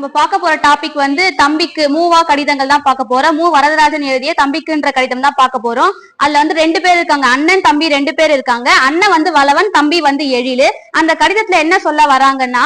நம்ம பார்க்க போற டாபிக் வந்து தம்பிக்கு மூவா கடிதங்கள் தான் பார்க்க போறோம். மூ வரதராஜன் எழுதிய தம்பிக்குன்ற கடிதம் தான் பார்க்க போறோம். அதுல வந்து ரெண்டு பேர் இருக்காங்க. அண்ணன் தம்பி ரெண்டு பேர் இருக்காங்க. அண்ணன் வந்து வளவன் தம்பி வந்து எழிலு. அந்த கடிதத்துல என்ன சொல்ல வராங்கன்னா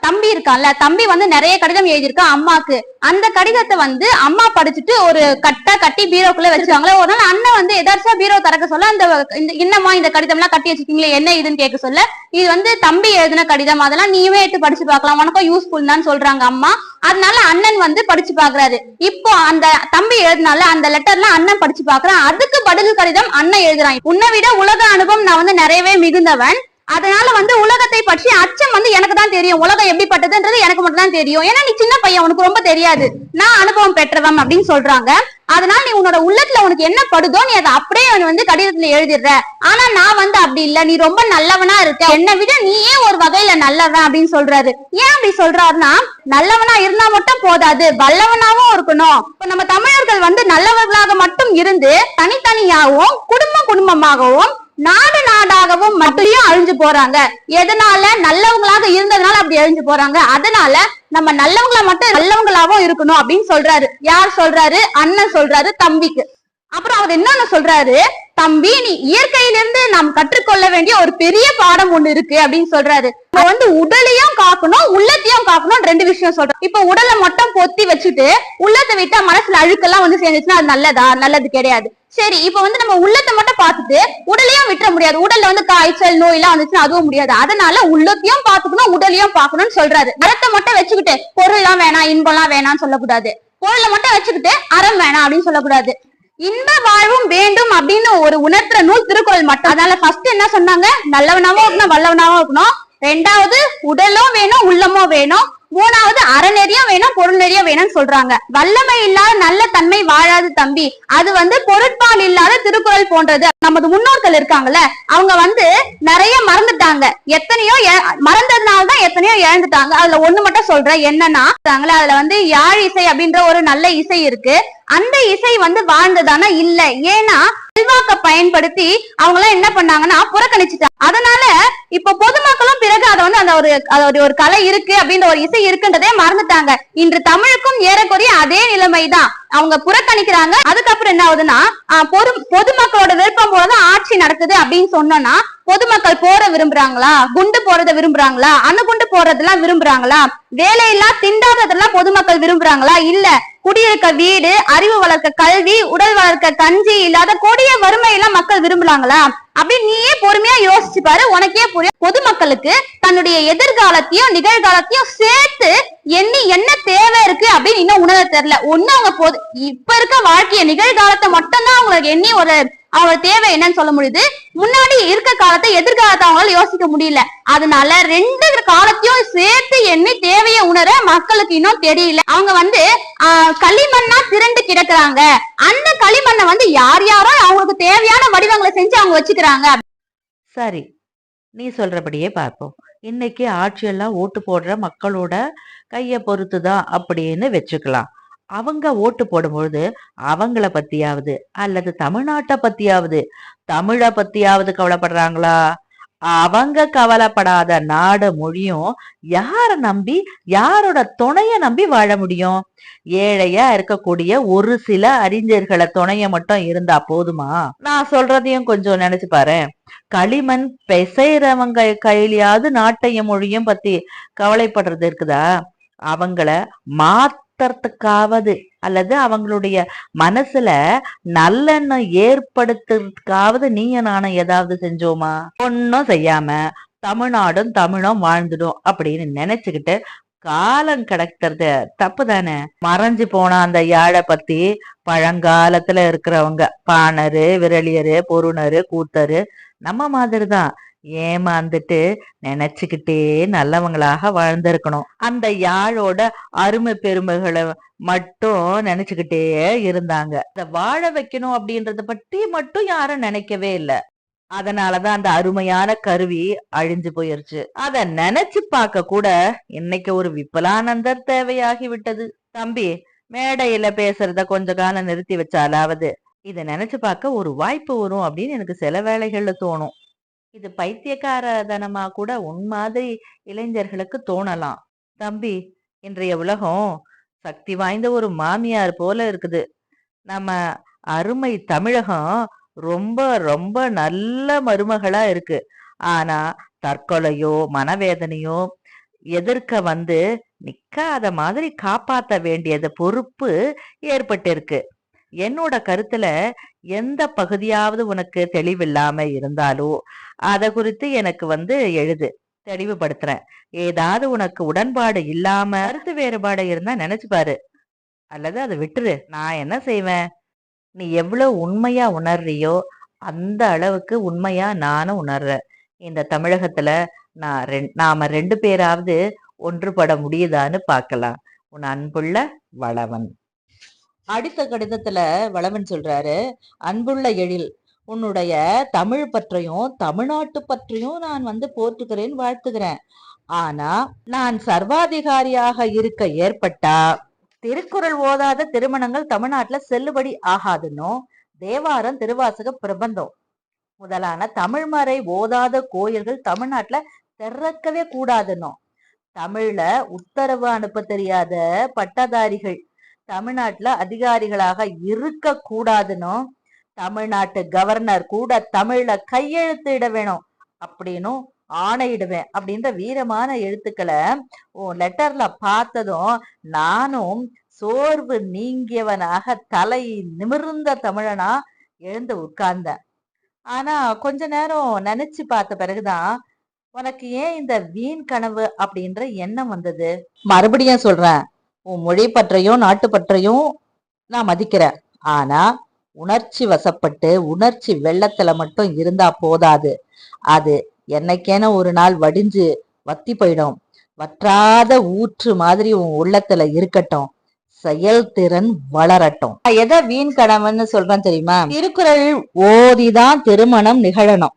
தம்பி இருக்கான்ல தம்பி வந்து நிறைய கடிதம் எழுதியிருக்கான் அம்மாக்கு. அந்த கடிதத்தை வந்து அம்மா படிச்சுட்டு ஒரு கட்டா கட்டி பீரோக்குள்ள வச்சிருக்காங்களே ஒரு நாள் அண்ணன் வந்து எதாச்சும் பீரோ திறக்க சொல்ல அந்த இந்த- என்னம்மா இந்த கடிதம் எல்லாம் கட்டி வச்சிருக்கீங்களே என்ன இதுன்னு கேட்க சொல்ல இது வந்து தம்பி எழுதின கடிதம் அதெல்லாம் நீயுமே எடுத்து படிச்சு பார்க்கலாம் உனக்கும் யூஸ்ஃபுல் தான் சொல்றாங்க அம்மா. அதனால அண்ணன் வந்து படிச்சு பாக்குறாரு இப்போ அந்த தம்பி எழுதினால அந்த லெட்டர்ல அண்ணன் படிச்சு பாக்குறான் அதுக்கு பதில் கடிதம் அண்ணன் எழுதுறான். உன்னை விட உலக அனுபவம் நான் வந்து நிறையவே மிகுந்தவன். அதனால வந்து உலகத்தை பற்றி அச்சம் வந்து எனக்கு தான் தெரியும். உலகம் எப்படிப்பட்டதுன்றது எனக்கு மட்டும் தான் தெரியும். ஏன்னா நீ சின்ன பையன் உனக்கு ரொம்ப தெரியாது. நான் அனுபவம் பெற்றவன் அப்படின்னு சொல்றாங்க. அதனால நீ உன்னோட உள்ளத்துல உனக்கு என்ன படுதோ நீ அதை அப்படியே வந்து கடிதத்துல எழுதிடுற. ஆனா நான் வந்து அப்படி இல்ல. நீ ரொம்ப நல்லவனா இருக்க. என்னை விட நீயே ஒரு வகையில நல்லவன் அப்படின்னு சொல்றாரு. ஏன் அப்படி சொல்றாருன்னா நல்லவனா இருந்தா மட்டும் போதாது. வல்லவனாவும் இருக்கணும். இப்ப நம்ம தமிழர்கள் வந்து நல்லவர்களாக மட்டும் இருந்து தனித்தனியாகவும் குடும்ப குடும்பமாகவும் நாடு நாடாகவும் மட்டும் அழிஞ்சு போறாங்க. எதனால? நல்லவங்களாக இருந்ததுனால அப்படி அழிஞ்சு போறாங்க. அதனால நம்ம நல்லவங்களை மட்டும் நல்லவங்களாவும் இருக்கணும் அப்படின்னு சொல்றாரு. யார் சொல்றாரு? அண்ணன் சொல்றாரு தம்பிக்கு. அப்புறம் அவர் என்னன்னு சொல்றாரு? தம்பி நீ இயற்கையிலிருந்து நாம் கற்றுக்கொள்ள வேண்டிய ஒரு பெரிய பாடம் ஒண்ணு இருக்கு அப்படின்னு சொல்றாரு. நம்ம வந்து உடலையும் காக்கணும் உள்ளத்தையும் காக்கணும் ரெண்டு விஷயம் சொல்றோம். இப்ப உடலை மட்டும் பொத்தி வச்சுட்டு உள்ளத்தை விட்டா மனசுல அழுக்கெல்லாம் வந்து சேர்ந்துச்சுன்னா அது நல்லதா? நல்லது கிடையாது. சரி இப்ப வந்து நம்ம உள்ளத்தை மட்டும் பார்த்துட்டு உடலையும் விட்டுற முடியாது. உடல்ல வந்து காய்ச்சல் நோய் எல்லாம் வந்துச்சுன்னா அதுவும் முடியாது. அதனால உள்ளத்தையும் பார்த்துக்கணும் உடலையும் பார்க்கணும்னு சொல்றாரு. மரத்தை மட்டும் வச்சுக்கிட்டு பொருள் எல்லாம் வேணாம் இன்பம்லாம் வேணாம்னு சொல்லக்கூடாது. பொருளை மட்டும் வச்சுக்கிட்டு அறம் வேணாம் அப்படின்னு சொல்லக்கூடாது. இன்ப வாழ்வும் வேண்டும் அப்படின்னு ஒரு உணர்த்துற நூல் திருக்குறள் மட்டும். அதனால ஃபர்ஸ்ட் என்ன சொன்னாங்க? நல்லவனாவும் இருக்கணும் வல்லவனாவும் இருக்கணும். ரெண்டாவது உடலும் வேணும் உள்ளமும் வேணும். மூணாவது அறநெறியும் வேணும் பொருள் நெறியும் வேணும்னு சொல்றாங்க. வல்லமை இல்லாத நல்ல தன்மை வாழாது தம்பி. அது வந்து பொருட்பால் இல்லாத திருக்குறள் போன்றது. நமது முன்னோர்கள் இருக்காங்கல்ல அவங்க வந்து நிறைய மறந்துட்டாங்க. எத்தனையோ மறந்ததுனால தான் எத்தனையோ இழந்துட்டாங்க. அதுல ஒண்ணு மட்டும் சொல்றேன். என்னன்னா அதுல வந்து யாழ் இசை அப்படின்ற ஒரு நல்ல இசை இருக்கு. அந்த இசை வந்து வாழ்ந்ததானா? இல்ல. ஏன்னா செல்வாக்க பயன்படுத்தி அவங்க எல்லாம் என்ன பண்ணாங்கன்னா புறக்கணிச்சுட்டாங்க. அதனால இப்ப பொதுமக்களும் பிறகு அதை வந்து அந்த ஒரு அதோட ஒரு- ஒரு கலை இருக்கு அப்படின்ற ஒரு இசை இருக்குன்றதே மறந்துட்டாங்க. இன்று தமிழுக்கும் ஏறக்குறைய அதே நிலைமைதான். அவங்க புறக்கணிக்கிறாங்க. அதுக்கப்புறம் என்ன ஆகுதுன்னா ஆஹ், பொது பொதுமக்களோட விருப்பம் போலதான் ஆட்சி நடக்குது அப்படின்னு சொன்னோம்னா பொதுமக்கள் போற விரும்புறாங்களா? குண்டு போறத விரும்புறாங்களா? அணுகுண்டு போறதெல்லாம் விரும்புறாங்களா? வேலையில்லா திண்டாததெல்லாம் பொதுமக்கள் விரும்புறாங்களா? இல்ல குடியிருக்க வீடு அறிவு வளர்க்க கல்வி உடல் வளர்க்க கஞ்சி இல்லாத கொடிய வறுமை எல்லாம் மக்கள் விரும்புறாங்களா? அப்படின்னு நீயே பொறுமையா யோசிச்சு பாரு உனக்கே புரியும். பொதுமக்களுக்கு தன்னுடைய எதிர்காலத்தையும் நிகழ்காலத்தையும் சேர்த்து எண்ணி என்ன தேவை இருக்கு அப்படின்னு இன்னும் உணர தெரியல. ஒண்ணு அவங்க பொது இப்ப இருக்க வாழ்க்கைய நிகழ்காலத்தை மட்டும்தான் அவங்களுக்கு எண்ணி ஒரு அவங்களோட தேவை என்னன்னு சொல்ல முடியுது. முன்னாடி இருக்க காலத்தை எதிர்காலத்தை அவங்களால யோசிக்க முடியல. அதனால ரெண்டு காலத்தையும் சேர்த்து எண்ணி தேவையை உணர மக்களுக்கு இன்னும் தெரியல. அவங்க வந்து களிமண்ணா திரண்டு கிடக்குறாங்க. அந்த களிமண்ணை வந்து யார் யாரோ அவங்களுக்கு தேவையான வடிவங்களை செஞ்சு அவங்க வச்சுக்கிறாங்க. சரி நீ சொல்றபடியே பார்ப்போம். இன்னைக்கு ஆட்சியெல்லாம் ஓட்டு போடுற மக்களோட கையை பொறுத்து தான் அப்படின்னு வச்சுக்கலாம். அவங்க ஓட்டு போடும்பொழுது அவங்கள பத்தியாவது அல்லது தமிழ்நாட்டை பத்தியாவது தமிழை பத்தியாவது கவலைப்படுறாங்களா? அவங்க கவலைப்படாத நாடு மொழியும் யார நம்பி யாரோட துணைய நம்பி வாழ முடியும்? ஏழையா இருக்கக்கூடிய ஒரு சில அறிஞர்களை துணைய மட்டும் இருந்தா போதுமா? நான் சொல்றதையும் கொஞ்சம் நினைச்சு பாரு களிமண் பெசைறவங்க கையிலயாவது நாட்டைய மொழியும் பத்தி கவலைப்படுறது இருக்குதா? அவங்கள மாத்தறதுக்காவது அல்லது அவங்களுடைய மனசுல நல்லெண்ணம் ஏற்படுத்துறதுக்காவது நீயும் நானும் ஏதாவது செஞ்சோமா? ஒன்னும் செய்யாம தமிழ்நாடும் தமிழும் வாழ்ந்துடும் அப்படின்னு நினைச்சுக்கிட்டு காலம் கிடக்கிறது தப்பு தானே? மறைஞ்சு போன அந்த யாழை பத்தி பழங்காலத்துல இருக்கிறவங்க பாணரு விரலியரு பொருணரு கூத்தரு நம்ம மாதிரி தான் ஏமாந்துட்டு நினைச்சுக்கிட்டே நல்லவங்களாக வாழ்ந்திருக்கணும். அந்த யாழோட அருமை பெருமைகளை மட்டும் நினைச்சுக்கிட்டே இருந்தாங்க. அத வாழ வைக்கணும் அப்படின்றத பற்றி மட்டும் யாரும் நினைக்கவே இல்ல. அதனாலதான் அந்த அருமையான கருவி அழிஞ்சு போயிருச்சு. அத நினைச்சு பார்க்க கூட இன்னைக்கு ஒரு விபலானந்தர் தேவையாகி விட்டது தம்பி மேடையில பேசுறத கொஞ்ச காலம் நிறுத்தி வச்சாலாவது இத நினைச்சு பார்க்க ஒரு வாய்ப்பு வரும் அப்படின்னு எனக்கு சில வேலைகள்ல தோணும். இது பைத்தியக்காரதனமா கூட உன் மாதிரி இளைஞர்களுக்கு தோணலாம். தம்பி இன்றைய உலகம் சக்தி வாய்ந்த ஒரு மாமியார் போல இருக்குது. நம்ம அருமை தமிழகம் ரொம்ப ரொம்ப நல்ல மருமகளா இருக்கு. ஆனா தற்கொலையோ மனவேதனையோ எதிர்க்க வந்து நிக்காத மாதிரி காப்பாத்த வேண்டியது பொறுப்பு ஏற்பட்டிருக்கு. என்னோட கருத்துல எந்த பகுதியாவது உனக்கு தெளிவில்லாம இருந்தாலோ அதை குறித்து எனக்கு வந்து எழுது தெளிவுபடுத்துறேன். ஏதாவது உனக்கு உடன்பாடு இல்லாம கருத்து வேறுபாடு இருந்தா நினைச்சு பாரு அல்லது அதை விட்டுரு நான் என்ன செய்வேன்? நீ எவ்வளவு உண்மையா உணர்றியோ அந்த அளவுக்கு உண்மையா நானும் உணர்றேன். இந்த தமிழகத்துல நான் ரெண்- நாம ரெண்டு பேராவது ஒன்றுபட முடியுதான்னு பார்க்கலாம். உன் அன்புள்ள வளவன். அடுத்த கடிதத்துல வளவன் சொல்றாரு அன்புள்ள எழில் உன்னுடைய தமிழ் பற்றியும் தமிழ்நாட்டு பற்றியும் நான் வந்து போற்றுகிறேன் வாழ்த்துகிறேன். ஆனா நான் சர்வாதிகாரியாக இருக்க ஏற்பட்டா? திருக்குறள் ஓதாத திருமணங்கள் தமிழ்நாட்டுல செல்லுபடி ஆகாதுன்னும் தேவாரம் திருவாசக பிரபந்தம். முதலான தமிழ்மறை ஓதாத கோயில்கள் தமிழ்நாட்டுல திறக்கவே கூடாதுன்னும் தமிழ்ல உத்தரவு அனுப்ப தெரியாத பட்டதாரிகள் தமிழ்நாட்டில் அதிகாரிகளாக இருக்க தமிழ்நாட்டு கவர்னர் கூட தமிழ்ல கையெழுத்து இட வேணும் அப்படின்னும் ஆணையிடுவேன் அப்படின்ற வீரமான எழுத்துக்களை உன் லெட்டர்ல பார்த்ததும் நானும் சோர்வு நீங்கியவனாக தலை நிமிர்ந்த தமிழனா எழுந்து உட்கார்ந்தேன். ஆனா கொஞ்ச நேரம் நினைச்சு பார்த்த பிறகுதான் உனக்கு ஏன் இந்த வீண் கனவு அப்படின்ற எண்ணம் வந்தது? மறுபடியும் சொல்றேன். உன் மொழி பற்றையும் நாட்டு பற்றையும் நான் மதிக்கிறேன். ஆனா உணர்ச்சி வசப்பட்டு உணர்ச்சி வெள்ளத்துல மட்டும் இருந்தா போதாது. அது என்னைக்கேன ஒரு நாள் வடிஞ்சு வத்தி போயிடும். வற்றாத ஊற்று மாதிரி உன் உள்ளத்துல இருக்கட்டும். செயல்திறன் வளரட்டும். எதை வீண் கணவன்னு சொல்றேன் தெரியுமா? திருக்குறள் ஓதிதான் திருமணம் நிகழணும்.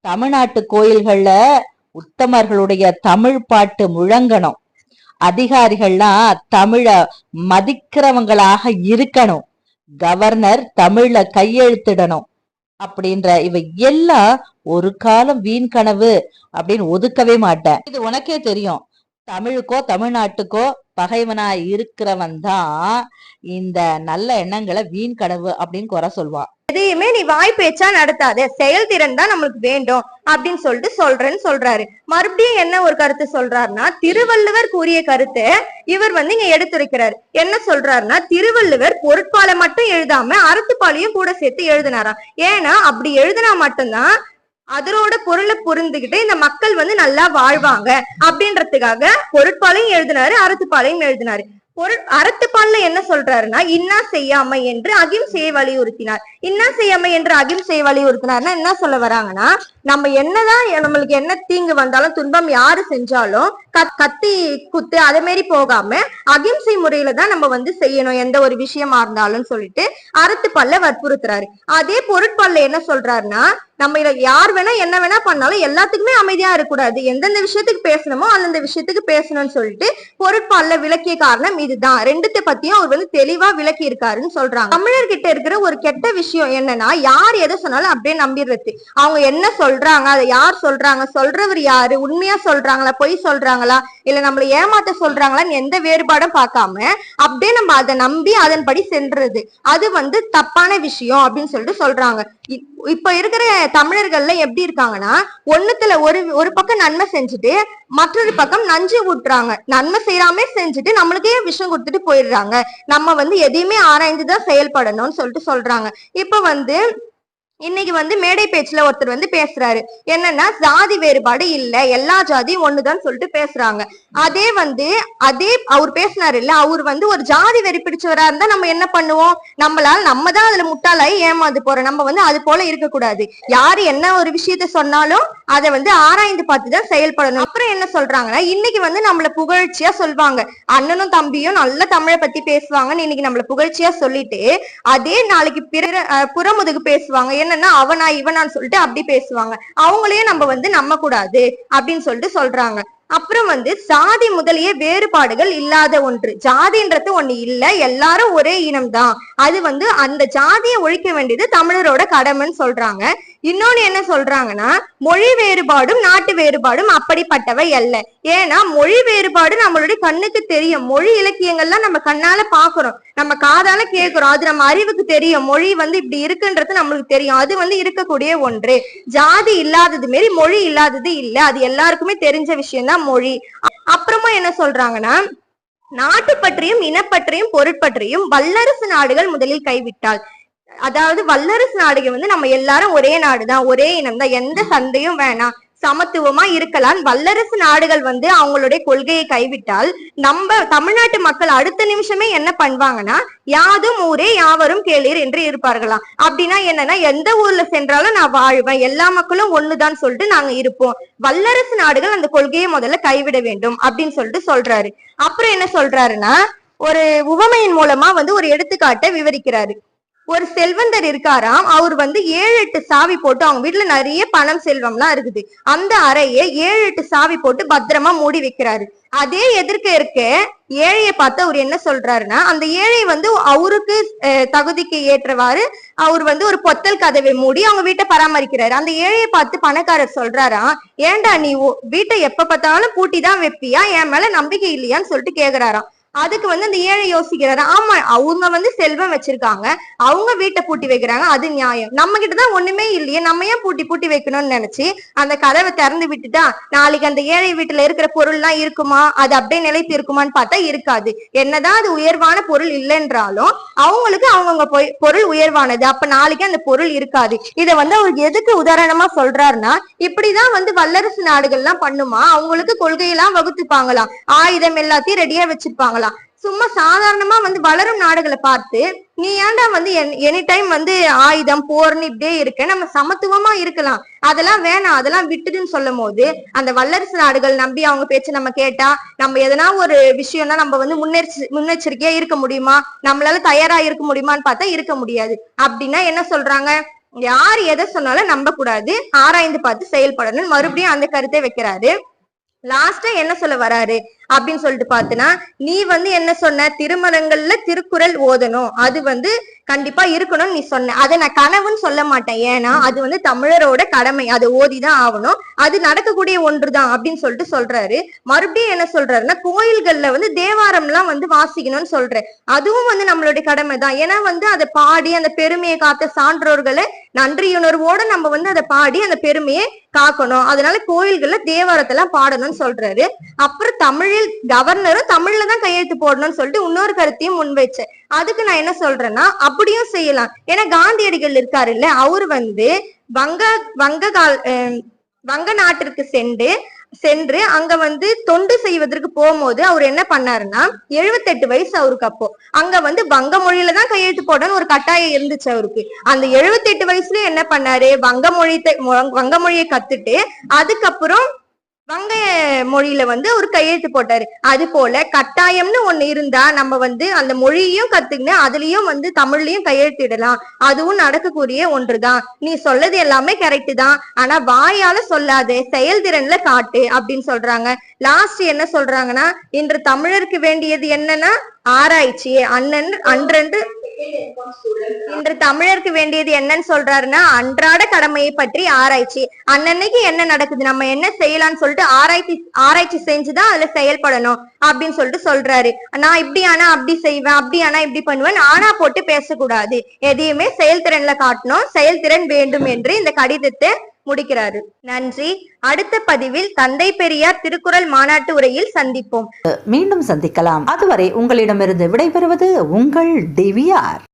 தமிழ்நாட்டு கோயில்கள்ல உத்தமர்களுடைய தமிழ் பாட்டு முழங்கணும். அதிகாரிகள்லாம் தமிழ மதிக்கிறவங்களாக இருக்கணும். கவர்னர் தமிழ்ல கையெழுத்திடணும் அப்படின்ற இவை எல்லாம் ஒரு காலம் வீண் கனவு அப்படின்னு ஒதுக்கவே மாட்டேன். இது உனக்கே தெரியும். தமிழுக்கோ தமிழ்நாட்டுக்கோ பகைவனா இருக்கிறவன் தான் இந்த நல்ல எண்ணங்களை வீண் கனவு அப்படின்னு குறை சொல்வான் எதையுமே நீ வாய் பேச்சா நடத்தாத. செயல்திறன் தான் நம்மளுக்கு வேண்டும். அப்படின்னு சொல்லிட்டு சொல்றேன்னு சொல்றாரு. மறுபடியும் என்ன ஒரு கருத்து சொல்றாருன்னா திருவள்ளுவர் கூறிய கருத்தை இவர் வந்து இங்க எடுத்துரைக்கிறாரு. என்ன சொல்றாருன்னா திருவள்ளுவர் பொருட்பாலை மட்டும் எழுதாம அறத்துப்பாலையும் கூட சேர்த்து எழுதினாராம். ஏன்னா அப்படி எழுதினா மட்டும்தான் அதனோட பொருளை புரிந்துகிட்டு இந்த மக்கள் வந்து நல்லா வாழ்வாங்க. அப்படின்றதுக்காக பொருட்பாலையும் எழுதினாரு அறத்துப்பாலையும் எழுதினாரு. பொருள் அறத்துப்பால்ல என்ன சொல்றாருன்னா இன்னா செய்யாமை என்று அகிம்சையை வலியுறுத்தினார். இன்னா செய்யாமை என்று அகிம்சையை வலியுறுத்தினார்னா என்ன சொல்ல வராங்கன்னா நம்ம என்னதான் நம்மளுக்கு என்ன தீங்கு வந்தாலும் துன்பம் யாரு செஞ்சாலும் கத்- கத்தி குத்து அதே மாதிரி போகாம அகிம்சை முறையில தான் நம்ம வந்து செய்யணும் எந்த ஒரு விஷயமா இருந்தாலும் சொல்லிட்டு அறத்துப்பால்ல வற்புறுத்துறாரு. அதே பொருட்பால்ல என்ன சொல்றாருன்னா நம்ம யார் வேணா என்ன வேணா பண்ணாலும் எல்லாத்துக்குமே அமைதியா இருக்கக்கூடாது. எந்தெந்த விஷயத்துக்கு பேசணுமோ அந்தந்த விஷயத்துக்கு பேசணும்னு சொல்லிட்டு பொருட்பால்ல விளக்கிய காரணம் இதுதான். ரெண்டுத்தை பத்தியும் அவர் வந்து தெளிவா விளக்கி இருக்காருன்னு சொல்றாங்க. தமிழர்கிட்ட இருக்கிற ஒரு கெட்ட விஷயம் என்னன்னா யார் எதை சொன்னாலும் அப்படியே நம்பிடுறது. அவங்க என்ன சொல்றாங்க அதை யார் சொல்றாங்க சொல்றவர் யாரு உண்மையா சொல்றாங்களா பொய் சொல்றாங்களா இல்ல நம்மள ஏமாத்த சொல்றாங்களான்னு எந்த வேறுபாடும் பார்க்காம அப்படியே நம்ம அதை நம்பி அதன்படி சென்றது. அது வந்து தப்பான விஷயம் அப்படின்னு சொல்லிட்டு சொல்றாங்க. இப்ப இருக்கிற தமிழர்கள்ல எப்படி இருக்காங்கன்னா ஒண்ணுத்துல ஒரு ஒரு பக்கம் நன்மை செஞ்சுட்டு மற்றொரு பக்கம் நஞ்சு ஊட்டுறாங்க. நன்மை செய்யாம செஞ்சுட்டு நம்மளுக்கே விஷம் கொடுத்துட்டு போயிடுறாங்க. நம்ம வந்து எதையுமே ஆராய்ந்துதான் செயல்படணும்னு சொல்லிட்டு சொல்றாங்க. இப்ப வந்து இன்னைக்கு வந்து மேடை பேச்சுல ஒருத்தர் வந்து பேசுறாரு. என்னன்னா ஜாதி வேறுபாடு இல்ல. எல்லா ஜாதியும் ஒண்ணுதான் சொல்லிட்டு பேசுறாங்க. அதே வந்து அதே அவர் பேசினாரு இல்ல அவர் வந்து ஒரு ஜாதி வெறி பிடிச்சவரா இருந்தா நம்ம என்ன பண்ணுவோம்? நம்மளால நம்ம தான் அதுல முட்டாளாயி ஏமாந்து போறோம். நம்ம வந்து அது போல இருக்கக்கூடாது. யாரு என்ன ஒரு விஷயத்த சொன்னாலும் அதை வந்து ஆராய்ந்து பார்த்து தான் செயல்படணும். அப்புறம் என்ன சொல்றாங்கன்னா இன்னைக்கு வந்து நம்மள புகழ்ச்சியா சொல்வாங்க. அண்ணனும் தம்பியும் நல்ல தமிழை பத்தி பேசுவாங்கன்னு இன்னைக்கு நம்மள புகழ்ச்சியா சொல்லிட்டு அதே நாளைக்கு பிற புறமுதுகு பேசுவாங்க. என்னன்னா அவனா இவனான்னு சொல்லிட்டு அப்படி பேசுவாங்க. அவங்களையே நம்ம வந்து நம்ப கூடாது அப்படின்னு சொல்லிட்டு சொல்றாங்க. அப்புறம் வந்து சாதி முதலிய வேறுபாடுகள் இல்லாத ஒன்று. ஜாதின்றது ஒண்ணு இல்ல எல்லாரும் ஒரே இனம்தான். அது வந்து அந்த ஜாதியை ஒழிக்க வேண்டியது தமிழரோட கடமைன்னு சொல்றாங்க. இன்னொன்னு என்ன சொல்றாங்கன்னா மொழி வேறுபாடும் நாட்டு வேறுபாடும் அப்படிப்பட்டவை அல்ல. ஏன்னா மொழி வேறுபாடு நம்மளுடைய கண்ணுக்கு தெரியும். மொழி இலக்கியங்கள்லாம் நம்ம கண்ணால பாக்குறோம். நம்ம காதால கேக்குறோம். அது நம்ம அறிவுக்கு தெரியும். மொழி வந்து இப்படி இருக்குன்றது நம்மளுக்கு தெரியும். அது வந்து இருக்கக்கூடிய ஒன்று. ஜாதி இல்லாதது மாரி மொழி இல்லாதது இல்ல. அது எல்லாருக்குமே தெரிஞ்ச விஷயம் தான் மொழி. அப்புறமா என்ன சொல்றாங்கன்னா நாட்டு பற்றியும் இனப்பற்றியும் பொருட்பற்றியும் வல்லரசு நாடுகள் முதலில் கைவிட்டால். அதாவது வல்லரசு நாடுகள் வந்து நம்ம எல்லாரும் ஒரே நாடுதான் ஒரே இனம் தான் எந்த சந்தையும் வேணாம். சமத்துவமா இருக்கலாம். வல்லரசு நாடுகள் வந்து அவங்களுடைய கொள்கையை கைவிட்டால் நம்ம தமிழ்நாட்டு மக்கள் அடுத்த நிமிஷமே என்ன பண்ணுவாங்கன்னா யாதும் ஊரே யாவரும் கேளீர் என்று இருப்பார்களாம். அப்படின்னா என்னன்னா எந்த ஊர்ல சென்றாலும் நான் வாழ்வேன். எல்லா மக்களும் ஒண்ணுதான் சொல்லிட்டு நாங்க இருப்போம். வல்லரசு நாடுகள் அந்த கொள்கையை முதல்ல கைவிட வேண்டும் அப்படின்னு சொல்லிட்டு சொல்றாரு. அப்புறம் என்ன சொல்றாருன்னா ஒரு உவமையின் மூலமா வந்து ஒரு எடுத்துக்காட்டை விவரிக்கிறாரு. ஒரு செல்வந்தர் இருக்காராம் அவர் வந்து ஏழு எட்டு சாவி போட்டு அவங்க வீட்டுல நிறைய பணம் செல்வம்லாம் இருக்குது. அந்த அறையை ஏழு எட்டு சாவி போட்டு பத்திரமா மூடி வைக்கிறாரு. அதே எதிர்க்க இருக்க ஏழையை பார்த்து அவர் என்ன சொல்றாருன்னா அந்த ஏழை வந்து அவருக்கு தகுதிக்கு ஏற்றவாறு அவர் வந்து ஒரு பொத்தல் கதவை மூடி அவங்க வீட்டை பராமரிக்கிறாரு. அந்த ஏழையை பார்த்து பணக்காரர் சொல்றாரா ஏன்டா நீ வீட்டை எப்ப பார்த்தாலும் பூட்டி தான் வைப்பியா? என் மேல நம்பிக்கை இல்லையான்னு சொல்லிட்டு கேக்குறாராம். அதுக்கு வந்து அந்த ஏழை யோசிக்கிறாரு. ஆமா அவங்க வந்து செல்வம் வச்சிருக்காங்க. அவங்க வீட்டை பூட்டி வைக்கிறாங்க. அது நியாயம். நம்ம கிட்டதான் ஒண்ணுமே இல்லையே. நம்ம ஏன் பூட்டி பூட்டி வைக்கணும்னு நினைச்சு அந்த கதவை திறந்து விட்டுட்டா நாளைக்கு அந்த ஏழை வீட்டுல இருக்கிற பொருள் எல்லாம் இருக்குமா? அது அப்படியே நிலைத்து இருக்குமான்னு பார்த்தா இருக்காது. என்னதான் அது உயர்வான பொருள் இல்லைன்றாலும் அவங்களுக்கு அவங்கவுங்க பொருள் உயர்வானது. அப்ப நாளைக்கு அந்த பொருள் இருக்காது. இதை வந்து அவர் எதுக்கு உதாரணமா சொல்றாருன்னா இப்படிதான் வந்து வல்லரசு நாடுகள்லாம் பண்ணுமா? அவங்களுக்கு கொள்கையெல்லாம் வகுத்துப்பாங்களாம். ஆயுதம் எல்லாத்தையும் ரெடியா வச்சிருப்பாங்க சும்மா சாதாரணமா வந்து வளரும் நாடுகளை பார்த்து நீ ஏன்டா வந்து எனி டைம் வந்து ஆயுதம் போர்னு இப்படியே இருக்க? நம்ம சமத்துவமா இருக்கலாம். அதெல்லாம் வேணாம். அதெல்லாம் விட்டுதுன்னு சொல்லும் போது அந்த வல்லரசு நாடுகள் நம்பி அவங்க பேச்சு நம்ம கேட்டா நம்ம எதனா ஒரு விஷயம்னா நம்ம வந்து முன்னெச்சரி முன்னெச்சரிக்கையா இருக்க முடியுமா? நம்மளால தயாரா இருக்க முடியுமான்னு பார்த்தா இருக்க முடியாது. அப்படின்னா என்ன சொல்றாங்க? யார் எதை சொன்னாலும் நம்ப கூடாது ஆராய்ந்து பார்த்து செயல்படணும் மறுபடியும் அந்த கருத்தை வைக்கிறாரு. லாஸ்டா என்ன சொல்ல வராரு? அப்படின்னு சொல்லிட்டு பார்த்தனா நீ வந்து என்ன சொன்ன? திருமணங்கள்ல திருக்குறள் ஓதணும். அது வந்து கண்டிப்பா இருக்கணும்னு நீ சொன்ன. அதை நான் கனவுன்னு சொல்ல மாட்டேன். ஏன்னா அது வந்து தமிழரோட கடமை. அதை ஓதிதான் ஆகணும். அது நடக்கக்கூடிய ஒன்றுதான் அப்படின்னு சொல்லிட்டு சொல்றாரு. மறுபடியும் என்ன சொல்றாருன்னா கோயில்கள்ல வந்து தேவாரம்லாம் வந்து வாசிக்கணும்னு சொல்றேன். அதுவும் வந்து நம்மளுடைய கடமை தான் ஏன்னா வந்து அதை பாடி அந்த பெருமையை காத்த சான்றோர்களை நன்றியுணர்வோட நம்ம வந்து அதை பாடி அந்த பெருமையை காக்கணும். அதனால கோயில்கள்ல தேவாரத்தெல்லாம் பாடணும்னு சொல்றாரு. அப்புறம் தமிழில் கவர்னரும் தமிழ்ல தான் கையெழுத்து போடணும்னு சொல்லிட்டு இன்னொரு கருத்தையும் முன்வைச்சேன். அதுக்கு நான் என்ன சொல்றேன்னா அப்படியும் செய்யலாம். ஏன்னா காந்தியடிகள் இருக்காரு இல்ல அவரு வந்து வங்க வங்க கால் வங்க நாட்டிற்கு சென்று சென்று அங்க வந்து தொண்டு செய்வதற்கு போகும்போது அவர் என்ன பண்ணாருன்னா எழுபத்தெட்டு வயசு அவருக்கு அப்போ. அங்க வந்து வங்க மொழியில தான் கையெழுத்து போடணும்னு ஒரு கட்டாயம் இருந்துச்சு அவருக்கு. அந்த எழுபத்தெட்டு வயசுல என்ன பண்ணாரு வங்க மொழி வங்க மொழியை கத்துட்டு அதுக்கப்புறம் வங்க மொழியில வந்து ஒரு கையெழுத்து போட்டாரு. அது போல கட்டாயம்னு ஒண்ணு இருந்தா நம்ம வந்து அந்த மொழியையும் கத்துக்கின்னு அதுலயும் வந்து தமிழ்லயும் கையெழுத்திடலாம். அதுவும் நடக்கக்கூடிய ஒன்றுதான். நீ சொல்லது எல்லாமே கரெக்ட் தான். ஆனா வாயால சொல்லாது செயல்திறன்ல காட்டு அப்படின்னு சொல்றாங்க. லாஸ்ட் என்ன சொல்றாங்கன்னா இன்று தமிழருக்கு வேண்டியது என்னன்னா ஆராய்ச்சி. அண்ணன் அன்றன்று இன்று தமிழருக்கு வேண்டியது என்னன்னு சொல்றாருன்னா அன்றாட கடமையை பற்றி ஆராய்ச்சி. அன்னன்னைக்கு என்ன நடக்குது? நம்ம என்ன செய்யலாம்னு சொல்லிட்டு ஆராய்ச்சி ஆராய்ச்சி செஞ்சுதான் அதுல செயல்படணும் அப்படின்னு சொல்லிட்டு சொல்றாரு. நான் இப்படி ஆனா அப்படி செய்வேன் அப்படி ஆனா இப்படி பண்ணுவேன். ஆனா போட்டு பேசக்கூடாது. எதையுமே செயல்திறன்ல காட்டணும். செயல்திறன் வேண்டும் என்று இந்த கடிதத்தை முடிக்கிறாரு. நன்றி. அடுத்த பதிவில் தந்தை பெரியார் திருக்குறள் மாநாட்டு உரையில் சந்திப்போம். மீண்டும் சந்திக்கலாம். அதுவரை உங்களிடமிருந்து விடைபெறுவது உங்கள் டிவிஆர்